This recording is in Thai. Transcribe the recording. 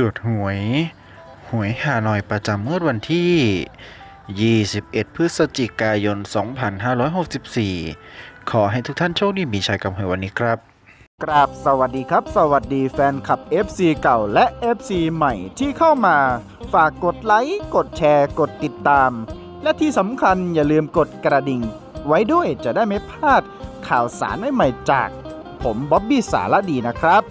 ตรวจหวย หวยฮานอยประจมื่อวันที่ 21 พฤศจิกายน 2564 ขอให้ทุกท่านโชคดีมีชัยกับหวยวันนี้ครับ กราบสวัสดีครับ สวัสดีแฟนคลับ FC เก่าและ FC ใหม่ที่เข้ามา ฝากกดไลค์ กดแชร์ กดติดตาม และที่สำคัญอย่าลืมกดกระดิ่ง ไว้ด้วยจะได้ไม่พลาดข่าวสารใหม่ๆจาก ผมบ๊อบบี้สารดีนะครับ